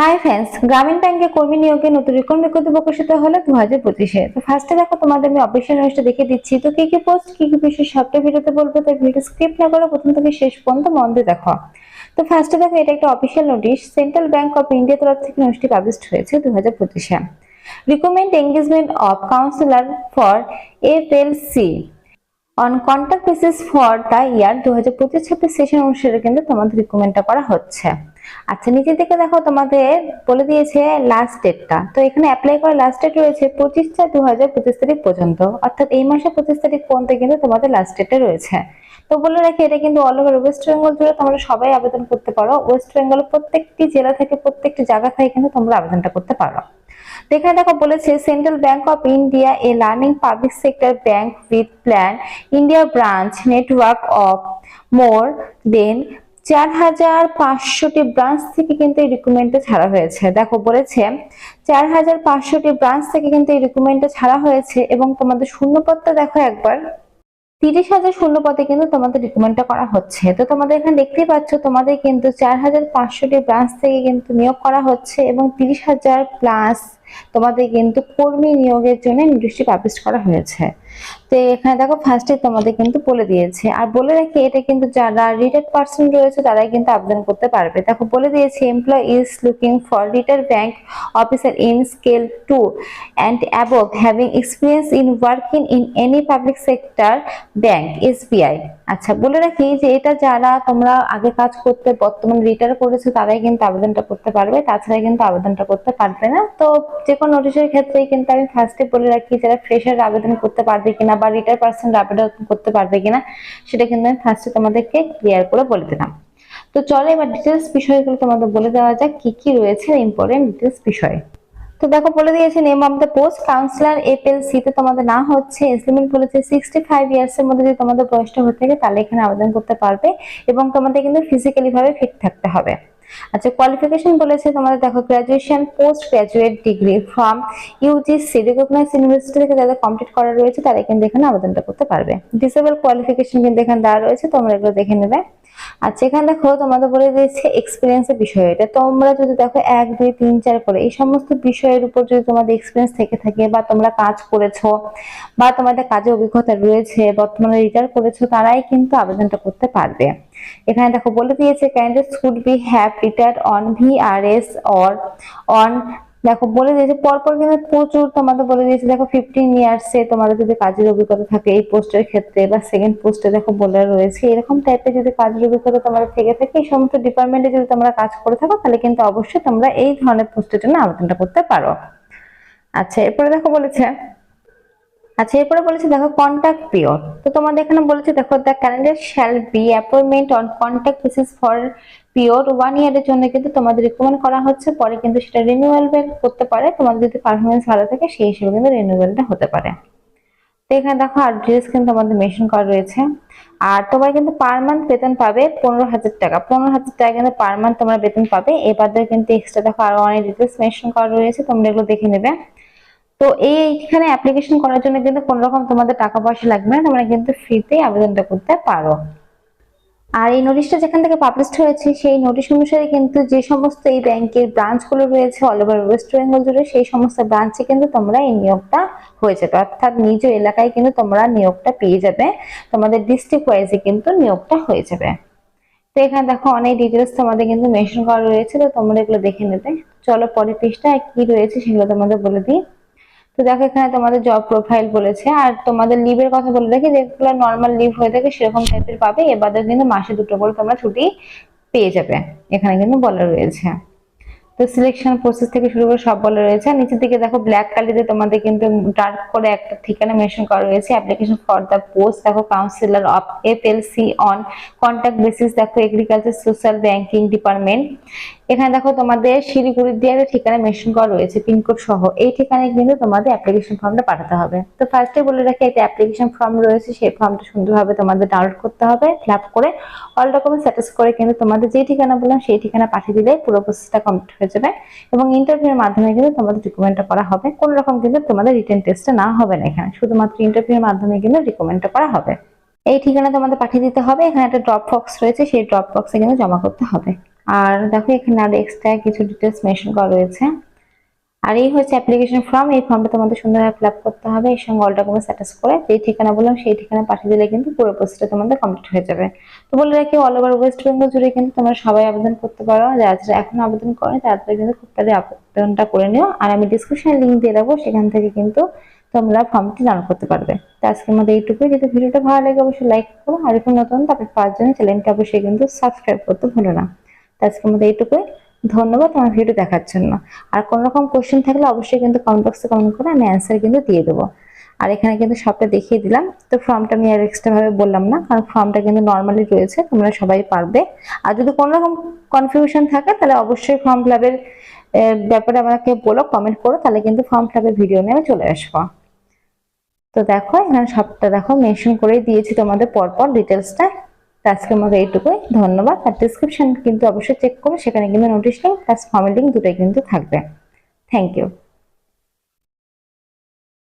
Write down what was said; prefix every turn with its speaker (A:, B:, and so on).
A: Hi friends গ্রামীণ ব্যাংকে কর্মী নিয়োগে নতুন রিকর্ড বিজ্ঞপ্তি প্রকাশিত হলো দু হাজার পঁচিশে। তো ফার্স্টে দেখো, তোমাদের আমি অফিসিয়াল নোটিশটা দেখে দিচ্ছি। তো কি কি পোস্ট কি কি বিষয় সবটা ভিডিওতে বলব, তাই ভিডিও স্ক্রিপ্ট না করে প্রথম থেকে শেষ পর্যন্ত মন দিয়ে দেখো। তো ফার্স্টে দেখো, এটা একটা official notice central bank of India তরফ থেকে নোটিশটি পাবলিশড হয়েছে দু হাজার পঁচিশে। Recommend engagement of councillor for F L C on contact basis for the year দু হাজার পঁচিশ ছাব্বিশ সেশন অনুসারে কিন্তু তোমাদের রিকমেন্ডটা করা হচ্ছে। আচ্ছা নিচের দিকে দেখো, তোমাদের বলে দিয়েছে লাস্ট ডেটটা তো এখানে অ্যাপ্লাই করার লাস্ট ডেট রয়েছে পঁচিশ চার দু হাজার পঁচিশ তারিখ পর্যন্ত। অর্থাৎ এই মাসে পঁচিশ তারিখ পর্যন্ত কিন্তু তোমাদের লাস্ট ডেটটা রয়েছে। তো বলে রাখি, এটা কিন্তু অল ওভার ওয়েস্ট বেঙ্গল জুড়ে তোমরা সবাই আবেদন করতে পারো। ওয়েস্ট বেঙ্গলের প্রত্যেকটি জেলা থেকে প্রত্যেকটি জায়গা থেকে কিন্তু তোমরা আবেদনটা করতে পারো। এখানে দেখো, বলেছে central bank of India a learning public sector bank with plan India branch network of more than চার হাজার পাঁচশোটি ব্রাঞ্চ থেকে কিন্তু এই রিক্রুটমেন্টটা ছাড়া হয়েছে। দেখো, বলেছে চার হাজার পাঁচশোটি ব্রাঞ্চ থেকে কিন্তু এই রিক্রুটমেন্টটা ছাড়া হয়েছে এবং তোমাদের শূন্যপদটা দেখো একবার। তিরিশ হাজার শূন্য পদে কিন্তু তোমাদের রিকমেন্ডটা করা হচ্ছে। তো তোমাদের এখানে দেখতেই পাচ্ছ, তোমাদের কিন্তু চার হাজার পাঁচশোটি ব্রাঞ্চ থেকে কিন্তু নিয়োগ করা হচ্ছে এবং তিরিশ হাজার প্লাস তোমাদের কিন্তু কর্মী নিয়োগের জন্য নোটিশটি পাবলিশ করা হয়েছে। তো এখানে দেখো ফার্স্টে তোমাদের কিন্তু বলে দিয়েছে। আর বলে রাখি এটা কিন্তু যারা রিটায়ার্ড পার্সন রয়েছে, তারাই কিন্তু আবেদন করতে পারবে। দেখো বলে দিয়েছে employ is looking for retire bank officer in scale two and above having experience in working in any public sector bank SBI আচ্ছা বলে রাখি যে এটা যারা তোমরা আগে কাজ করতে বর্তমানে রিটায়ার করেছ, তারাই কিন্তু আবেদনটা করতে পারবে। তাছাড়া কিন্তু আবেদনটা করতে পারবে না। তো যে কোনো নোটিশের ক্ষেত্রেই কিন্তু আমি ফার্স্টে বলে রাখি, যারা ফ্রেশার আবেদন করতে পারবে কিনা বা রিটায়ার পার্সন আবেদন করতে পারবে কিনা, সেটা কিন্তু আমি ফার্স্টে তোমাদেরকে ক্লিয়ার করে বলে দিলাম। তো চলো এবার ডিটেলস বিষয়গুলো তোমাদের বলে দেওয়া যাক, কি কি রয়েছে ইম্পর্টেন্ট ডিটেলস বিষয়। তো দেখো বলে দিয়েছে name of the post councillor APLC তে তোমাদের না হচ্ছে এসলিমেন্ট বলেছে সিক্সটি ফাইভ ইয়ার্স এর মধ্যে যদি তোমাদের বয়সটা হয়ে থাকে, তাহলে এখানে আবেদন করতে পারবে এবং তোমাদের কিন্তু ফিজিক্যালি ভাবে ফিট থাকতে হবে। আচ্ছা কোয়ালিফিকেশন বলেছে, তোমাদের দেখো graduation post graduate degree from UGC recognise university থেকে যাদের কমপ্লিট করা রয়েছে, তারা কিন্তু এখানে আবেদনটা করতে পারবে। ডিসেবল কোয়ালিফিকেশন কিন্তু এখানে দেওয়া রয়েছে, তোমরা এগুলো দেখে নেবে। আচ্ছা এখানে দেখো, তোমাদের বলে দিয়েছে এক্সপিরিয়েন্সের বিষয়। এটা তোমরা যদি দেখো এক, দুই, তিন, চার করে এই সমস্ত বিষয়ের উপর যদি তোমাদের এক্সপিরিয়েন্স থেকে থাকে বা তোমরা কাজ করেছ বা তোমাদের কাজে অভিজ্ঞতা রয়েছে, বর্তমানে রিটায়ার করেছ, তারাই কিন্তু আবেদনটা করতে পারবে। এখানে দেখো, বলে দিয়েছে candidates could be have retired on VRS or on দেখো, বলে দিয়েছে, পরপর কিন্তু প্রচুর তোমাদের বলে দিয়েছে, দেখো ফিফটিন ইয়ার্সে তোমাদের যদি কাজের অভিজ্ঞতা থাকে এই পোস্টের ক্ষেত্রে বা সেকেন্ড পোস্টে দেখো বলে রয়েছে, এরকম টাইপের যদি কাজের অভিজ্ঞতা তোমাদের থেকে থাকে, এই সমস্ত ডিপার্টমেন্টে যদি তোমরা কাজ করে থাকো, তাহলে কিন্তু অবশ্যই তোমরা এই ধরনের পোস্টের জন্য আবেদনটা করতে পারো। আচ্ছা এরপরে দেখো বলেছে আচ্ছা এরপরে বলেছে, দেখো কন্ট্যাক্ট পিরিয়ড তো তোমাদের এখানে বলেছে, দেখো the calendar shall be appointment on contact basis for period one ইয়ারের জন্য কিন্তু তোমাদের রিকমেন্ড করা হচ্ছে। পরে কিন্তু সেটা রিনিউয়াল করতে পারে। তোমাদের যদি পারফরমেন্স ভালো থাকে, সেই হিসেবে কিন্তু রিনিউয়ালটা হতে পারে। তো এখানে দেখো ডিটেলস কিন্তু আমাদের মেনশন করা রয়েছে। আর তোমরা কিন্তু পার মান্থ বেতন পাবে পনেরো হাজার টাকা। পনেরো হাজার টাকা কিন্তু পার মান্থ তোমরা বেতন পাবে। এবার কিন্তু এক্সট্রা দেখো, আরও অনেক ডিটেলস মেনশন করা রয়েছে। তোমরা এগুলো দেখে নেবে। তো এইখানে অ্যাপ্লিকেশন করার জন্য কিন্তু কোনো রকম তোমাদের টাকা পয়সা লাগবে না, তোমরা কিন্তু ফ্রিতে আবেদনটা করতে পারো। আর এই নোটিশটা যেখান থেকে পাবলিশ হয়েছে, সেই নোটিশ অনুসারে কিন্তু যে সমস্ত এই ব্যাংকের ব্রাঞ্চগুলো রয়েছে অল ওভার ওয়েস্ট বেঙ্গল জুড়ে, সেই সমস্ত ব্রাঞ্চে কিন্তু তোমরা এই নিয়োগটা হয়ে যাবে। অর্থাৎ নিজ এলাকায় কিন্তু তোমরা নিয়োগটা পেয়ে যাবে। তোমাদের ডিস্ট্রিক্ট ওয়াইজে কিন্তু নিয়োগটা হয়ে যাবে। তো এখানে দেখো অনেক ডিটেলস তোমাদের কিন্তু মেনশন করা রয়েছে, তো তোমরা এগুলো দেখে নেবে। চলো পরের পৃষ্ঠা কি রয়েছে সেগুলো তোমাদের বলে দিই। তো দেখো, এখানে তোমাদের জব প্রোফাইল বলেছে, আর তোমাদের লিভের কথা বলে রাখি যেগুলো নর্মাল লিভ হয়ে থাকে, সেরকম টাইপের পাবে এবারে কিন্তু মাসে দুটো করে তোমরা ছুটি পেয়ে যাবে, এখানে কিন্তু বলা রয়েছে। তো সিলেকশন প্রসেস থেকে শুরু করে সব বলা রয়েছে। নিচের দিকে দেখো ব্ল্যাক কালিতে তোমাদের কিন্তু ডার্ক করে একটা ঠিকানা মেনশন করা রয়েছে। অ্যাপ্লিকেশন ফর দ্য পোস্ট দেখো councillor of F L C on contact basis দেখো এগ্রিকালচার সোশ্যাল ব্যাংকিং ডিপার্টমেন্ট এখানে দেখো তোমাদের শিলিগুড়ির দিয়ে ঠিকানা মেনশন করা রয়েছে পিনকোড সহ। এই ঠিকানায় কিন্তু তোমাদের অ্যাপ্লিকেশন ফর্মটা পাঠাতে হবে। তো ফার্স্টে বলে রাখি, একটা অ্যাপ্লিকেশন ফর্ম রয়েছে, সেই ফর্মটা সুন্দরভাবে তোমাদের ডাউনলোড করতে হবে ফিল করে অল ডকুমেন্ট স্যাটিস করে কিন্তু তোমাদের যে ঠিকানা বললাম, সেই ঠিকানা পাঠিয়ে দিলে পুরো প্রসেসটা কমপ্লিট হয়ে যাবে এবং ইন্টারভিউর মাধ্যমে কিন্তু তোমাদের রিকমেন্ডটা করা হবে। কোনো রকম কিন্তু তোমাদের রিটেন টেস্টে না হবে না এখানে। শুধুমাত্র ইন্টারভিউ এর মাধ্যমে কিন্তু রিকমেন্ডটা করা হবে। এই ঠিকানা তোমাদের পাঠিয়ে দিতে হবে। এখানে একটা ড্রপ বক্স রয়েছে, সেই ড্রপ বক্সে কিন্তু জমা করতে হবে। আর দেখো এখানে আরও এক্সট্রা কিছু ডিটেলস মেনশন করা রয়েছে। আর এই হচ্ছে অ্যাপ্লিকেশন ফর্ম এই ফর্মটা তোমাদের সুন্দরভাবে ফিল করতে হবে। এর সঙ্গে অল ডকুমেন্টস অ্যাটাচ করে যেই ঠিকানা বললাম সেই ঠিকানা পাঠিয়ে দিলে কিন্তু পুরো প্রসেসটা তোমাদের কমপ্লিট হয়ে যাবে। তো বলে রাখি অল ওভার ওয়েস্ট বেঙ্গল জুড়ে কিন্তু তোমরা সবাই আবেদন করতে পারো। যারা যারা এখন আবেদন করে তাড়াতাড়ি কিন্তু খুব তাড়াতাড়ি আবেদনটা করে নিও। আর আমি ডিসক্রিপশনে লিঙ্ক দিয়ে রাখব সেখান থেকে কিন্তু তোমরা ফর্মটি ডাউনলোড করতে পারবে। তো আজকের মধ্যে এইটুকুই। যদি ভিডিওটা ভালো লাগে, অবশ্যই লাইক করো। আর এখন নতুন তারপর জন্য চ্যানেলটা অবশ্যই কিন্তু সাবস্ক্রাইব করতে ভুলো না। তো আজকের মধ্যে এইটুকুই। ধন্যবাদ, আমার ভিডিও দেখার জন্য। আর কোনো রকম কোশ্চেন থাকলে অবশ্যই কিন্তু কমেন্ট বক্সে কমেন্ট করে আমি অ্যান্সার কিন্তু দিয়ে দেবো। আর এখানে কিন্তু সবটা দেখিয়ে দিলাম। তো ফর্মটা আমি আর এক্সট্রাভাবে বললাম না, কারণ ফর্মটা কিন্তু নর্মালি রয়েছে, তোমরা সবাই পারবে। আর যদি কোনো রকম কনফিউশন থাকে, তাহলে অবশ্যই ফর্ম ফিলাপের ব্যাপারে আমাকে বলো কমেন্ট করো, তাহলে কিন্তু ফর্ম ফিলাপের ভিডিও নিয়ে আমি চলে আসব। তো দেখো, এখানে সবটা দেখো মেনশন করেই দিয়েছি তোমাদের পরপর ডিটেলসটা আজকের মতো এইটুকুই। ধন্যবাদ। আর ডিসক্রিপশন কিন্তু অবশ্যই চেক করবে। সেখানে কিন্তু নোটিশ লিঙ্ক প্লাস ফর্মের লিঙ্ক দুটোই কিন্তু থাকবে। Thank you